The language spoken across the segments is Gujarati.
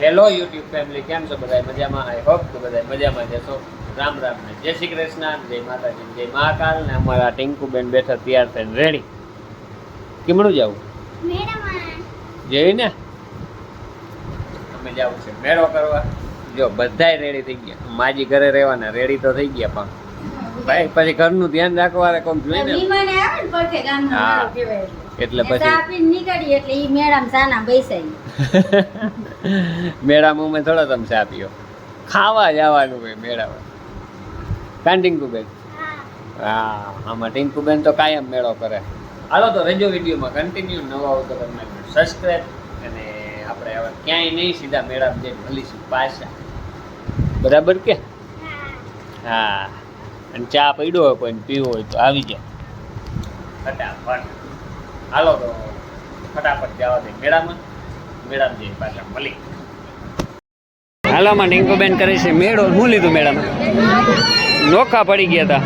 હેલો યુટ્યુબ ફેમિલી કેમ છો બધા મજામાં? આઈ હોપ કે બધા મજામાં જશો રામ રામ ને જય શ્રી કૃષ્ણ. જય માતાજી જય મહાકાલ ને અમારા ટિંકુબેન બેઠા તૈયાર થઈને રેડી કેમનું જવું? જેવી ને અમે જવું છે. મેળો કરવા. જો બધાય રેડી થઈ ગયા. માજી ઘરે રહેવાના. રેડી તો થઈ ગયા પણ. ભાઈ પછી ઘરનું ધ્યાન રાખવા કોમ જોઈએ ને મહેમાને આવે ને પડખે ગામનો હા. કહેવાય. એટલે. પછી? આપીને નીકળી એટલે ઈ મેળામાં સાના બેસાઈ મેળામાં અમે થોડો તમે ચા ખાવા જવાનું ભાઈ મેળામાં. કાન ટિંકુબેન હા. આમાં ટિંકુબેન તો કાયમ મેળો કરે. હાલો તો રેજો વિડીયોમાં કન્ટિન્યુ નવા આવો તો તમે સબસ્ક્રાઈબ અને આપણે હવે ક્યાંય નહીં સીધા મેળામાં જઈને મળીશું પાછા. બરાબર કે? હા. અને ચા પડ્યો હોય કોઈને પીવો હોય તો આવી જાય. ફટાફટ. હાલો તો ફટાફટ જવા દે. મેળામાં? મેળામાં જઈને પાછા. મળી હાલોમાં ડિંકુબેન કરે છે. મેળો હું લીધું મેળામાં? નોખા પડી ગયા હતા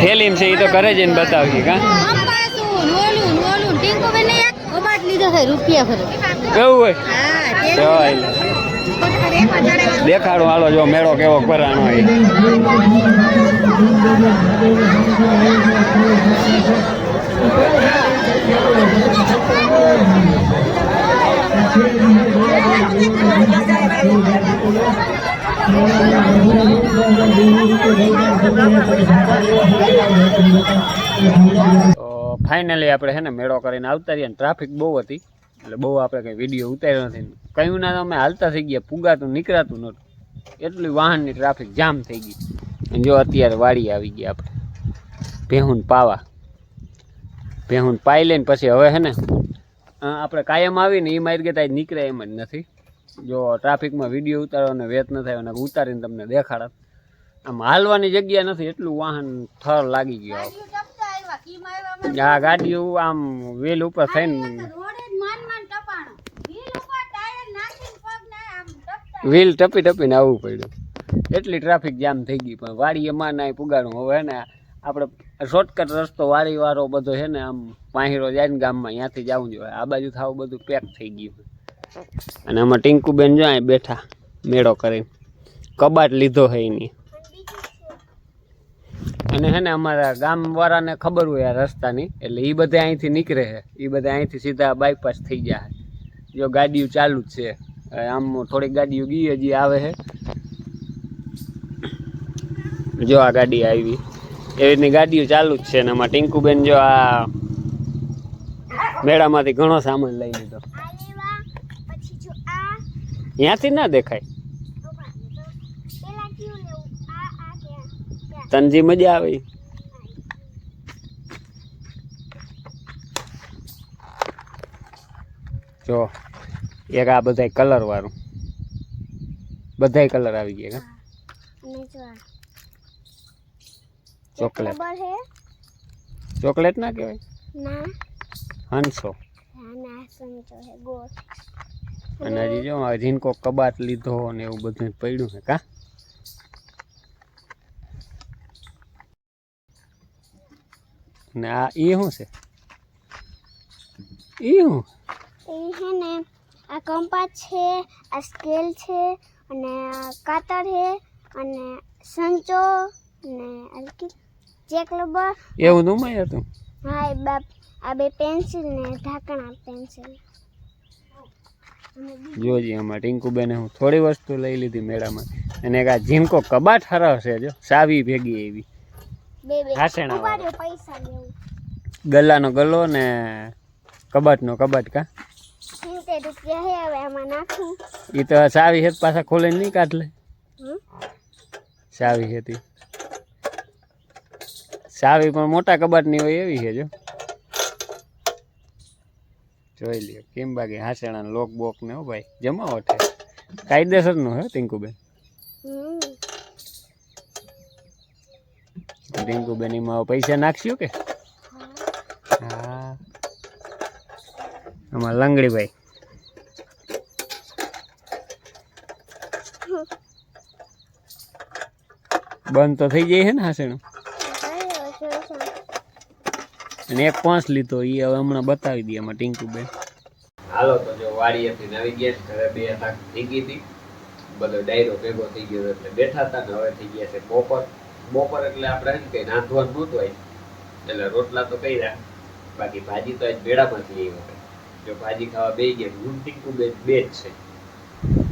થેલીમ છે એ તો ઘરે જઈને બતાવી કા? રૂપિયા ભરે. કેવું હોય. દેખાડું, હાલો, જો મેળો કેવો હોય તો ફાઇનલી આપણે છે ને મેળો કરીને આવતા રહ્યા ટ્રાફિક બહુ હતી. એટલે બહુ આપણે કંઈ વીડિયો ઉતાર્યો નથી. કયું ના અમે હાલતા થઈ ગયા પુગાતું નીકળાતું નહોતું. એટલી વાહનની ટ્રાફિક જામ થઈ ગઈ. અને જો અત્યારે વાડી આવી ગઈ આપણે. ભેહુન પાવા. ભેહુન પાઈ લઈને પછી હવે છે ને આપણે કાયમ આવીને એ મારી ગયા નીકળે એમ જ નથી. જો ટ્રાફિકમાં વીડિયો ઉતારવાનો વેત ન થાય અને ઉતારીને તમને દેખાડત આમ હાલવાની જગ્યા નથી એટલું વાહન થર લાગી ગયો. આ ગાડીઓ આમ વેલ ઉપર થઈને વ્હીલ ટપી ટપીને આવવું પડ્યું. એટલી ટ્રાફિક જામ થઈ ગઈ, પણ વાડી એમાં નાય પુગાડું. હવે ને આપણે શોર્ટકટ રસ્તો વાડી વાળો બધો છે ને આમ પાહીરો જાય ને ગામમાં, ત્યાંથી જવું જોઈએ આ બાજુ થાવ બધું પેક થઈ ગયું. અને આમાં ટિંકુબેન જો અહીં બેઠા મેળો કરીને. કબાટ લીધો છે એની. અને હે ને અમારા ગામવાળાને ખબર હોય આ રસ્તાની, એટલે એ બધા અહીંથી નીકળે છે એ બધા અહીંથી સીધા બાયપાસ થઈ જાય જો ગાડીઓ ચાલુ જ છે. આમ થોડીક ગાડીઓ ગઈ હજી આવે છે. જો આ ગાડી આવી. એવી રીતની ગાડીઓ ચાલુ જ છે ને આમાં. ટિંકુબેન જો આ મેળામાંથી ઘણો સામાન લઈ લીધો. ત્યાંથી ના દેખાય. તનજી મજા આવે જો. એક આ બધાય કલર વાળું. બધાય કલર આવી ગયા ચોકલેટ. ચોકલેટ ના કહેવાય? ના. હંસો હા ના સમજો હે ગોળ. અને હજી જો આ જીનકો કબાટ લીધો ને એવું બધું પડ્યું છે કા? ને આ એ શું છે? એ શું? એ હે ને આ કંપાસ છે આ સ્કેલ છે અને કાતર છે અને સંચો અને અલકી. ચેક રબર એવું નું મય હતું હા એ બાપ આ બે પેન્સિલ ને ઢાંકણા પેન્સિલ જોજી આમાં ટિંકુબેને હું થોડી વસ્તુ લઈ લીધી મેળામાં. અને એક આ ઝીમકો કબાટ હરાવ છે જો. સાવી ભેગી એવી. બે બે. હાસેણા પૈસા લેવું ગલ્લાનો ગલ્લો ને કબાટનો કબાટ કા? એ તો સાવી હેત પાછા ખોલીને નહીં કાઢ લે સાવી હતી સાવી પણ મોટા કબાટની હોય એવી છે જો. જોઈ લ્યો કેમ બાકી હાસેણા લોક બોક ને હો ભાઈ જમાવો છે કાયદેસરનું હે ટિંકુબેન? ટિંકુબેન એમાં પૈસા નાખશું કે? હા. આમાં લંગડીભાઈ. બંધ તો થઈ જાય છે ને હાસેણું? અને એક પાંચ લીધો એ હવે હમણાં બતાવી દઈએ એમાં ટિંકુબેન. હાલો, તો જો વાડીએથી નવી ગયા ઘરે બે થાક થઈ ગઈ હતી. બધો ડાયરો ભેગો થઈ ગયો એટલે બેઠા હતા ને હવે થઈ ગયા છે બપોર. બપોર એટલે આપણે એમ કે નાંધવાનું નહોતું હોય એટલે રોટલા તો કર્યા, બાકી ભાજી તો આજ ભેડામાંથી લઈ હતી જો ભાજી ખાવા બે ગયા. હું ટીકુ બે બે જ છે.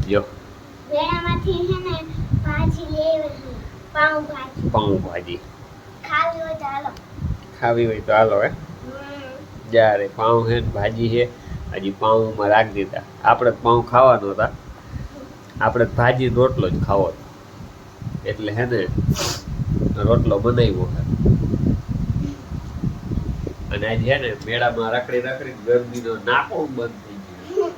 જો વેળામાંથી છે ને ભાજી લેવી પાઉં ભાજી પાઉં ભાજી ખાવી હોય તો હાલો. ખાવી હોય તો હાલો હે. જ્યારે પાઉં છે ને ભાજી છે હજી પાઉંમાં રાખી દીધા. આપણે પાઉં ખાવાનો હતા. આપણે ભાજી રોટલો જ ખાવો એટલે હે ને રોટલો બનાવ્યો છે અને આજે ને મેળામાં રખડી રખડી ગરમીનો નાકો બંધ થઈ ગયો.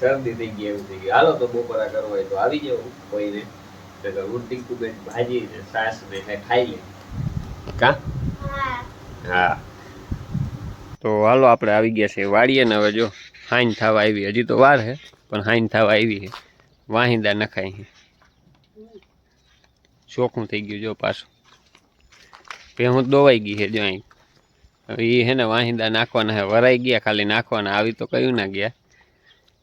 શરદી થઈ ગઈ, એવું થઈ ગયું. હાલો તો બપોરા કરવો હોય તો આવી જાવ કોઈને નકર હું ટીકુબેન ભાજી ને સાસ ને ખાઈ લે. કા? હા. હા તો હાલો આપણે આવી ગયા છે વાડીએ ને હવે જો હાઈન થવા આવી. હજી તો વાર છે પણ હાઈન થવા આવી છે. વાહિંદા નખાય છે. ચોખ્ખું થઈ ગયું જો પાછું. ભેહું દોવાઈ ગઈ છે જો અહીં. એ હે ને વાહિંદા નાખવાના હે. વરાઈ ગયા ખાલી નાખવાના, આવી તો કયું ના ગયા.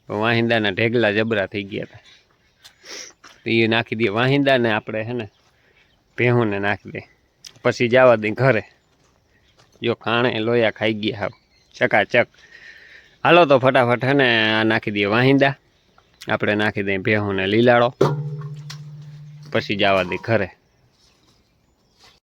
પણ વાહિંદાના ઢેગલા જબરા થઈ ગયા હતા એ નાખી દઈએ વાહિંદાને આપણે હે ને ભેહુંને નાખી દે. પછી જવા દઈ ઘરે. જો ખાણે લોયા ખાઈ ગયા હાવ. ચકાચક. હાલો તો ફટાફટ હે ને આ નાખી દઈએ વાહિંદા. આપણે નાખી દઈએ ભેહુંને લીલાડો પછી જવા દઈ ઘરે.